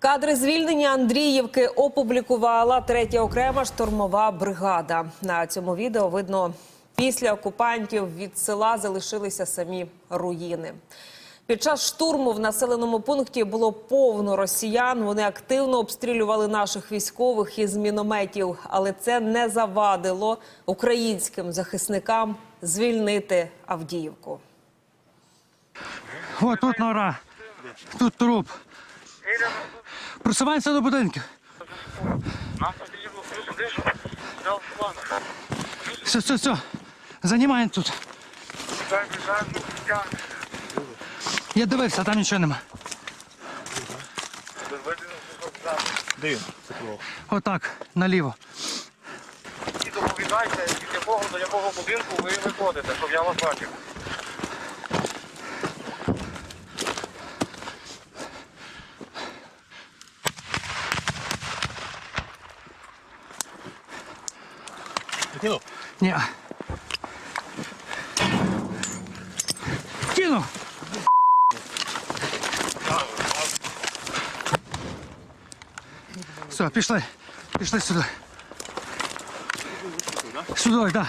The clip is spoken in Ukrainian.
Кадри звільнення Андріївки опублікувала третя окрема штурмова бригада. На цьому відео видно, після окупантів від села залишилися самі руїни. Під час штурму в населеному пункті було повно росіян. Вони активно обстрілювали наших військових із мінометів, але це не завадило українським захисникам звільнити Авдіївку. О, тут нора. Тут труп. Просуваємося до будинків. Все, все, все. Займаємо тут. Я дивився, там нічого нема. Дивно. Отак, наліво. І доповідайте, від якого до якого будинку ви виходите, щоб я вас бачив. Ні. Кину. Все, пішли. Пішли сюди. Сюди, так. Да.